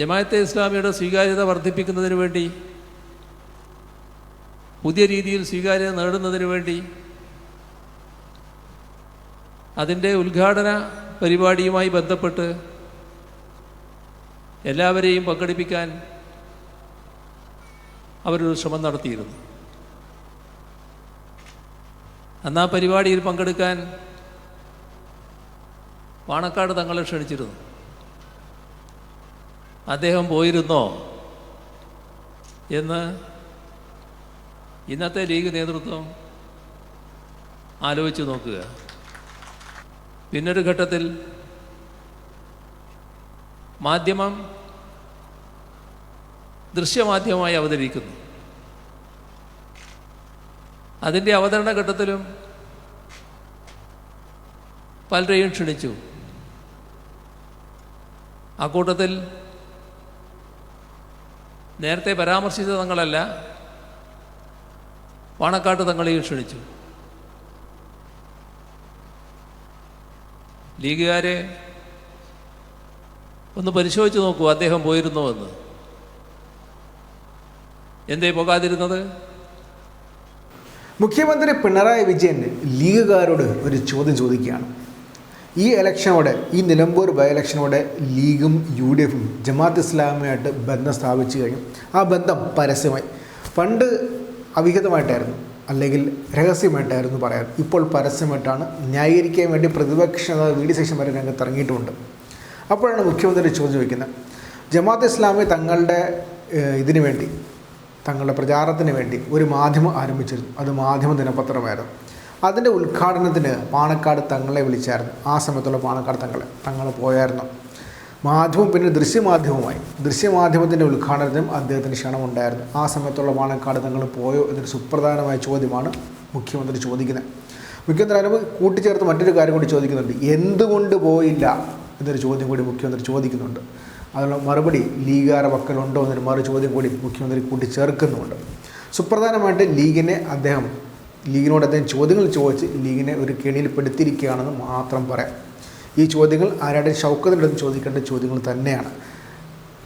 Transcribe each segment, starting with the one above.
ജമാഅത്തെ ഇസ്ലാമിയുടെ സ്വീകാര്യത വർദ്ധിപ്പിക്കുന്നതിന് വേണ്ടി പുതിയ രീതിയിൽ സ്വീകാര്യത നേടുന്നതിന് വേണ്ടി അതിന്റെ ഉദ്ഘാടന പരിപാടിയുമായി ബന്ധപ്പെട്ട് എല്ലാവരെയും പങ്കെടുപ്പിക്കാൻ അവരൊരു ശ്രമം നടത്തിയിരുന്നു. അന്ന് ആ പരിപാടിയിൽ പങ്കെടുക്കാൻ പാണക്കാട് തങ്ങളെ ക്ഷണിച്ചിരുന്നു. അദ്ദേഹം പോയിരുന്നോ? എന്ന് ഇന്നത്തെ ലീഗ് നേതൃത്വം ആലോചിച്ച് നോക്കുക. പിന്നൊരു ഘട്ടത്തിൽ മാധ്യമം ദൃശ്യമാധ്യമമായി അവതരിക്കുന്നു. അതിന്റെ അവതരണ ഘട്ടത്തിലും പലരെയും ക്ഷണിച്ചു. ആ കൂട്ടത്തിൽ നേരത്തെ പരാമർശിച്ച തങ്ങളല്ല പാണക്കാട്ട് തങ്ങളെയും ക്ഷണിച്ചു. ലീഗുകാരെ ഒന്ന് പരിശോധിച്ച് നോക്കൂ അദ്ദേഹം പോയിരുന്നുവെന്ന് എന്തേ പോകാതിരുന്നത്? മുഖ്യമന്ത്രി പിണറായി വിജയൻ ലീഗുകാരോട് ഒരു ചോദ്യം ചോദിക്കുകയാണ്. ഈ ഇലക്ഷനോടെ ഈ നിലമ്പൂർ ബൈ ഇലക്ഷനോടെ ലീഗും യു ഡി എഫും ജമാഅത്ത് ഇസ്ലാമുമായിട്ട് ബന്ധം സ്ഥാപിച്ചു കഴിഞ്ഞു. ആ ബന്ധം പരസ്യമായി. പണ്ട് അവിഹിതമായിട്ടായിരുന്നു അല്ലെങ്കിൽ രഹസ്യമായിട്ടായിരുന്നു പറയാൻ. ഇപ്പോൾ പരസ്യമായിട്ടാണ് ന്യായീകരിക്കാൻ വേണ്ടി പ്രതിപക്ഷ വി ഡി ശേഷം വരെ രംഗത്ത് ഇറങ്ങിയിട്ടുമുണ്ട്. അപ്പോഴാണ് മുഖ്യമന്ത്രി ചോദ്യം ചോദിക്കുന്നത്. ജമാഅത്ത് ഇസ്ലാമി തങ്ങളുടെ ഇതിനു വേണ്ടി തങ്ങളുടെ പ്രചാരണത്തിന് വേണ്ടി ഒരു മാധ്യമം ആരംഭിച്ചിരുന്നു. അത് മാധ്യമ ദിനപത്രമായിരുന്നു. അതിന്റെ ഉദ്ഘാടനത്തിന് പാണക്കാട് തങ്ങളെ വിളിച്ചായിരുന്നു. ആ സമയത്തുള്ള പാണക്കാട് തങ്ങളെ തങ്ങൾ പോയായിരുന്നു. മാധ്യമം പിന്നെ ദൃശ്യമാധ്യമമായി ദൃശ്യമാധ്യമത്തിന്റെ ഉദ്ഘാടനത്തിനും അദ്ദേഹത്തിന് ക്ഷണമുണ്ടായിരുന്നു. ആ സമയത്തുള്ള പാണക്കാട് തങ്ങൾ പോയോ എന്നൊരു സുപ്രധാനമായ ചോദ്യമാണ് മുഖ്യമന്ത്രി ചോദിക്കുന്നത്. മുഖ്യമന്ത്രി അനുഭവം കൂട്ടിച്ചേർത്ത് മറ്റൊരു കാര്യം കൂടി ചോദിക്കുന്നുണ്ട്. എന്തുകൊണ്ട് പോയില്ല എന്നൊരു ചോദ്യം കൂടി മുഖ്യമന്ത്രി ചോദിക്കുന്നുണ്ട്. അതിനുള്ള മറുപടി ലീഗാര പക്കലുണ്ടോ എന്നൊരു മറു ചോദ്യം കൂടി മുഖ്യമന്ത്രി കൂട്ടിച്ചേർക്കുന്നുമുണ്ട്. സുപ്രധാനമായിട്ട് ലീഗിനെ അദ്ദേഹം ലീഗിനോട് അദ്ദേഹം ചോദ്യങ്ങൾ ചോദിച്ച് ലീഗിനെ ഒരു കെണിയിൽപ്പെടുത്തിയിരിക്കുകയാണെന്ന് മാത്രം പറയാം. ഈ ചോദ്യങ്ങൾ ആരുടെ ഷൗക്കത്തിന്റെ അടുത്ത് ചോദിക്കേണ്ട ചോദ്യങ്ങൾ തന്നെയാണ്.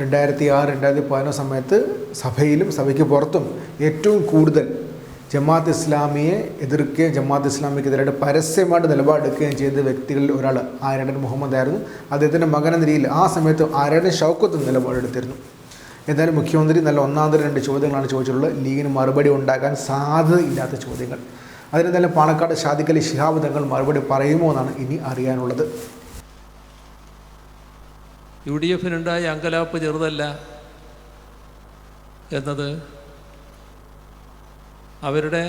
രണ്ടായിരത്തി ആറ് രണ്ടായിരത്തി പതിനൊന്ന് സമയത്ത് സഭയിലും സഭയ്ക്ക് പുറത്തും ഏറ്റവും കൂടുതൽ ജമാഅത്ത് ഇസ്ലാമിയെ എതിർക്കുകയും ജമാഅത്ത് ഇസ്ലാമിക്കെതിരായിട്ട് പരസ്യമായിട്ട് നിലപാടെടുക്കുകയും ചെയ്ത വ്യക്തികളിൽ ഒരാൾ ആരാടൻ മുഹമ്മദ് ആയിരുന്നു അദ്ദേഹത്തിന്റെ മകൻ രീതിയിൽ ആ സമയത്ത് ആരാടൻ ഷൗക്കത്തും നിലപാടെടുത്തിരുന്നു. എന്തായാലും മുഖ്യമന്ത്രി നല്ല ഒന്നാന്തരം രണ്ട് ചോദ്യങ്ങളാണ് ചോദിച്ചിട്ടുള്ളത്. ലീഗിന് മറുപടി ഉണ്ടാകാൻ സാധ്യതയില്ലാത്ത ചോദ്യങ്ങൾ. അതിനെന്തായാലും പാണക്കാട് ഷാദിക്കലി ശിഹാബ് തങ്ങൾ മറുപടി പറയുമോ എന്നാണ് ഇനി അറിയാനുള്ളത്. യു ഡി എഫിനുണ്ടായ അങ്കലാപ്പ് ചെറുതല്ല എന്നത് അവരുടെ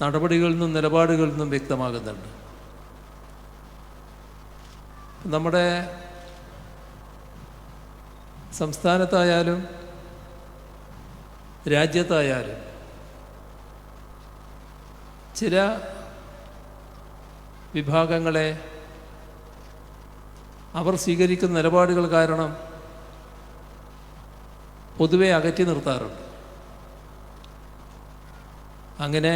നടപടികളിൽ നിന്നും നിലപാടുകളിൽ നിന്നും വ്യക്തമാകുന്നുണ്ട്. നമ്മുടെ സംസ്ഥാനത്തായാലും രാജ്യത്തായാലും ചില വിഭാഗങ്ങളെ അവർ സ്വീകരിക്കുന്ന നിലപാടുകൾ കാരണം പൊതുവെ അകറ്റി നിർത്താറുണ്ട്. അങ്ങനെ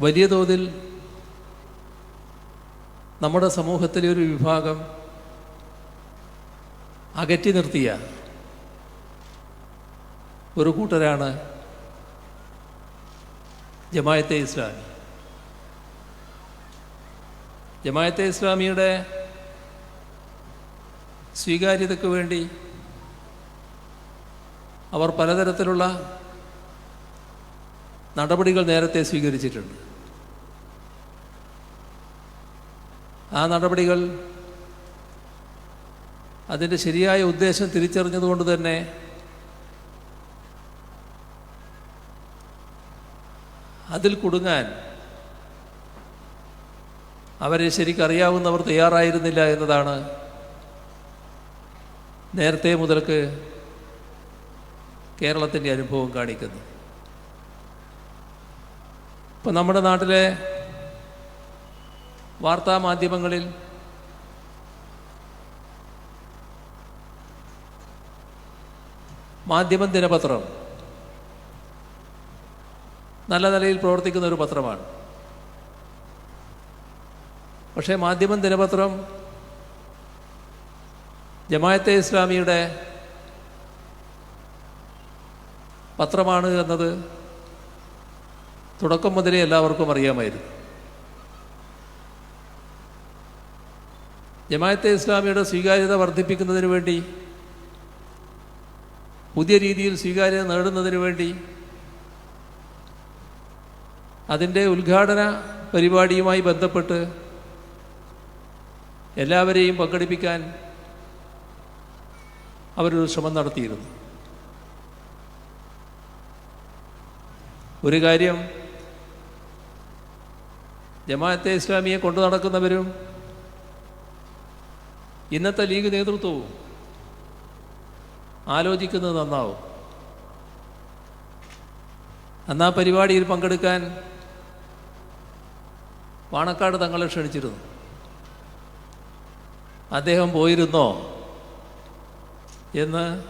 വലിയ തോതിൽ നമ്മുടെ സമൂഹത്തിലെ ഒരു വിഭാഗം അകറ്റി നിർത്തിയ ഒരു കൂട്ടരാണ് ജമായത്തെ ഇസ്ലാമി. ജമായത്തെ ഇസ്ലാമിയുടെ സ്വീകാര്യതയ്ക്ക് വേണ്ടി അവർ പലതരത്തിലുള്ള നടപടികൾ നേരത്തെ സ്വീകരിച്ചിട്ടുണ്ട്. ആ നടപടികൾ അതിന്റെ ശരിയായ ഉദ്ദേശം തിരിച്ചറിഞ്ഞതുകൊണ്ട് തന്നെ അതിൽ കുടുങ്ങാൻ അവരെ ശരിക്കറിയാവുന്നവർ തയ്യാറായിരുന്നില്ല എന്നതാണ് നേരത്തെ മുതൽക്ക് കേരളത്തിന്റെ അനുഭവം കാണിക്കുന്നത്. ഇപ്പം നമ്മുടെ നാട്ടിലെ വാർത്താ മാധ്യമം ദിനപത്രം. നല്ല നിലയിൽ പ്രവർത്തിക്കുന്ന ഒരു പത്രമാണ്. പക്ഷേ മാധ്യമം ദിനപത്രം ജമായത്തെ ഇസ്ലാമിയുടെ പത്രമാണ് എന്നത് തുടക്കം മുതലേ എല്ലാവർക്കും അറിയാമായിരുന്നു. ജമായത്തെ ഇസ്ലാമിയുടെ സ്വീകാര്യത വർദ്ധിപ്പിക്കുന്നതിന് വേണ്ടി പുതിയ രീതിയിൽ സ്വീകാര്യത നേടുന്നതിന് വേണ്ടി അതിന്റെ ഉദ്ഘാടന പരിപാടിയുമായി ബന്ധപ്പെട്ട് എല്ലാവരെയും പങ്കെടുപ്പിക്കാൻ അവരൊരു ശ്രമം നടത്തിയിരുന്നു. ഒരു കാര്യം ജമാഅത്തെ ഇസ്ലാമിയെ കൊണ്ടു നടക്കുന്നവരും ഇന്നത്തെ ലീഗ് നേതൃത്വവും ആലോചിക്കുന്നത് നന്നാവും. അന്ന് ആ പരിപാടിയിൽ പങ്കെടുക്കാൻ വാണക്കാട് തങ്ങളെ ക്ഷണിച്ചിരുന്നു. അദ്ദേഹം പോയിരുന്നോ? എന്ന്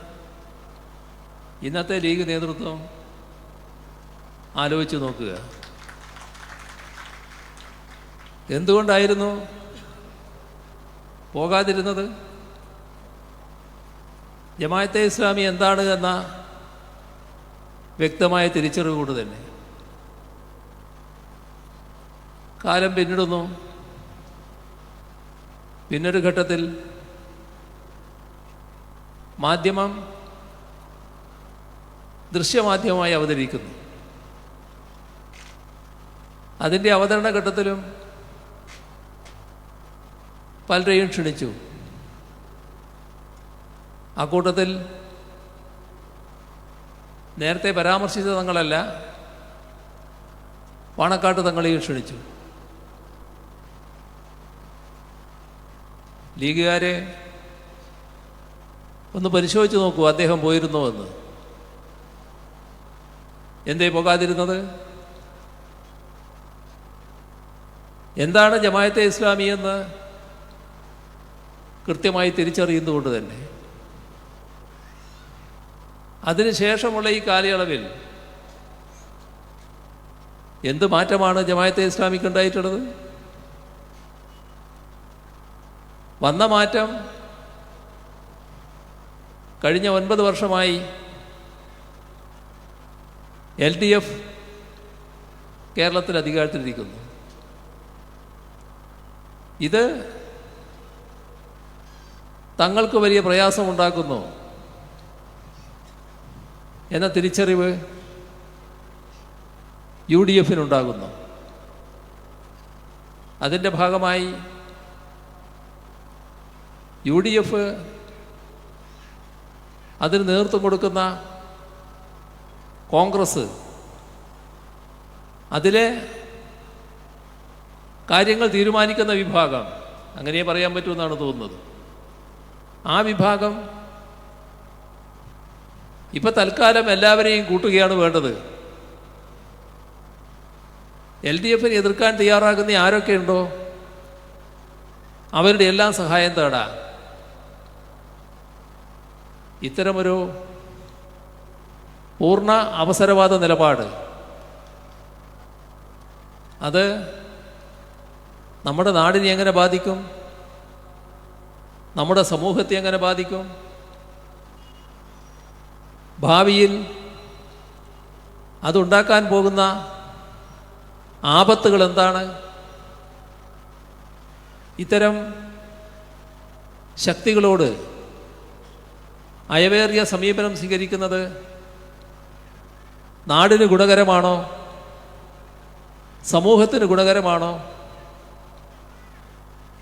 ഇന്നത്തെ ലീഗ് നേതൃത്വം ആലോചിച്ച് നോക്കുക. എന്തുകൊണ്ടായിരുന്നു പോകാതിരുന്നത്? ജമായത്തെ ഇസ്ലാമി എന്താണ് എന്ന വ്യക്തമായ തിരിച്ചറിവ് കൊണ്ട് തന്നെ. കാലം പിന്നിടുന്നു. പിന്നൊരു ഘട്ടത്തിൽ മാധ്യമം ദൃശ്യമാധ്യമമായി അവതരിക്കുന്നു. അതിന്റെ അവതരണ ഘട്ടത്തിലും പലരെയും ക്ഷണിച്ചു. ആ കൂട്ടത്തിൽ നേരത്തെ പരാമർശിച്ച തങ്ങളല്ല പാണക്കാട്ട് തങ്ങളെയും ക്ഷണിച്ചു. ലീഗുകാരെ ഒന്ന് പരിശോധിച്ച് നോക്കൂ അദ്ദേഹം പോയിരുന്നോ എന്ന്. എന്തേ പോകാതിരുന്നത്? എന്താണ് ജമായത്തെ ഇസ്ലാമി എന്ന് കൃത്യമായി തിരിച്ചറിയുന്നതുകൊണ്ട് തന്നെ. അതിനുശേഷമുള്ള ഈ കാലയളവിൽ എന്ത് മാറ്റമാണ് ജമായത്തെ ഇസ്ലാമിക്ക് ഉണ്ടായിട്ടുള്ളത്? വന്ന മാറ്റം കഴിഞ്ഞ ഒൻപത് വർഷമായി എൽ ഡി എഫ് കേരളത്തിൽ അധികാരത്തിലിരിക്കുന്നു. ഇത് തങ്ങൾക്ക് വലിയ പ്രയാസമുണ്ടാക്കുന്നു. എന്ന തിരിച്ചറിവ് യു ഡി എഫിനുണ്ടാകുന്നു അതിന്റെ ഭാഗമായി യു ഡി എഫ് അതിന് നേതൃത്വം കൊടുക്കുന്ന കോൺഗ്രസ് അതിലെ കാര്യങ്ങൾ തീരുമാനിക്കുന്ന വിഭാഗം. അങ്ങനെയേ പറയാൻ പറ്റുമെന്നാണ് തോന്നുന്നത്. ആ വിഭാഗം ഇപ്പം തൽക്കാലം എല്ലാവരെയും കൂട്ടുകയാണ് വേണ്ടത്. എൽ ഡി എഫിനെ എതിർക്കാൻ തയ്യാറാകുന്ന ആരൊക്കെയുണ്ടോ അവരുടെ എല്ലാം സഹായം തേടാം. ഇത്തരമൊരു പൂർണ അവസരവാദ നിലപാട്. അത് നമ്മുടെ നാടിനെ എങ്ങനെ ബാധിക്കും? നമ്മുടെ സമൂഹത്തെ എങ്ങനെ ബാധിക്കും? ഭാവിയിൽ അതുണ്ടാക്കാൻ പോകുന്ന ആപത്തുകൾ എന്താണ്? ഇത്തരം ശക്തികളോട് അയവേറിയ സമീപനം സ്വീകരിക്കുന്നത് നാടിന് ഗുണകരമാണോ? സമൂഹത്തിന് ഗുണകരമാണോ?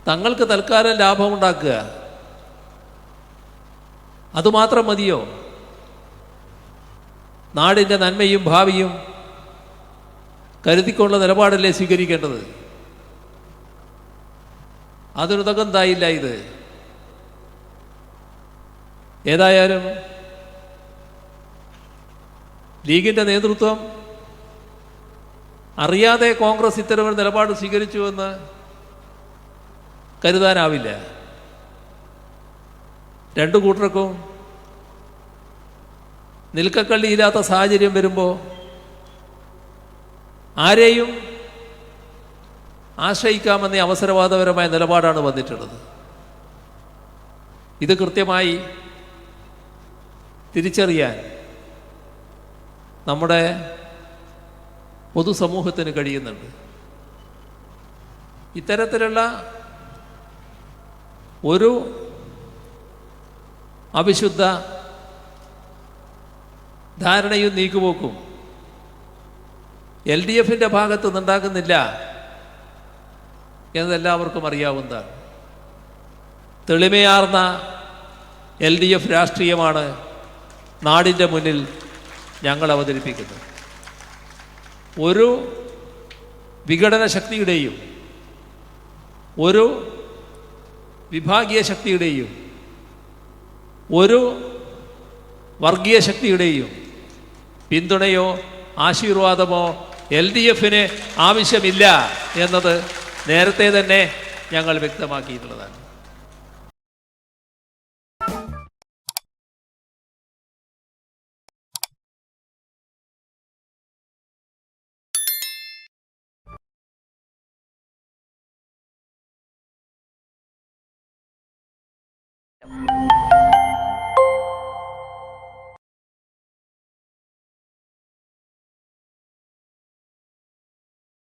തങ്ങൾക്ക് തൽക്കാലം ലാഭമുണ്ടാക്കുക. അതുമാത്രം മതിയോ? നാടിന്റെ നന്മയും ഭാവിയും കരുതിക്കൊണ്ടുള്ള നിലപാടല്ലേ സ്വീകരിക്കേണ്ടത്? അതൊരു തകന്തായില്ല ഇത്. ഏതായാലും ലീഗിന്റെ നേതൃത്വം അറിയാതെ കോൺഗ്രസ് ഇത്തരമൊരു നിലപാട് സ്വീകരിച്ചുവെന്ന് കരുതാനാവില്ല. രണ്ടു കൂട്ടർക്കും നിൽക്കക്കള്ളിയില്ലാത്ത സാഹചര്യം വരുമ്പോൾ ആരെയും ആശ്രയിക്കാമെന്ന അവസരവാദപരമായ നിലപാടാണ് വന്നിട്ടുള്ളത്. ഇത് കൃത്യമായി തിരിച്ചറിയാൻ നമ്മുടെ പൊതുസമൂഹത്തിന് കഴിയുന്നുണ്ട്. ഇത്തരത്തിലുള്ള ഒരു അവിശുദ്ധ ധാരണയും നീക്കുപോക്കും. എൽ ഡി എഫിന്റെ ഭാഗത്ത് നിന്നുണ്ടാകുന്നില്ല എന്നതെല്ലാവർക്കും അറിയാവുന്നതാണ്. തെളിമയാർന്ന എൽ ഡി എഫ് രാഷ്ട്രീയമാണ് നാടിന്റെ മുന്നിൽ ഞങ്ങൾ അവതരിപ്പിക്കുന്നത്. ഒരു വിഘടന ശക്തിയുടെയും ഒരു വിഭാഗീയ ശക്തിയുടെയും ഒരു വർഗീയ ശക്തിയുടെയും പിന്തുണയോ ആശീർവാദമോ എൽ ഡി എഫിന് ആവശ്യമില്ല എന്നത് നേരത്തെ തന്നെ ഞങ്ങൾ വ്യക്തമാക്കിയിട്ടുള്ളതാണ്.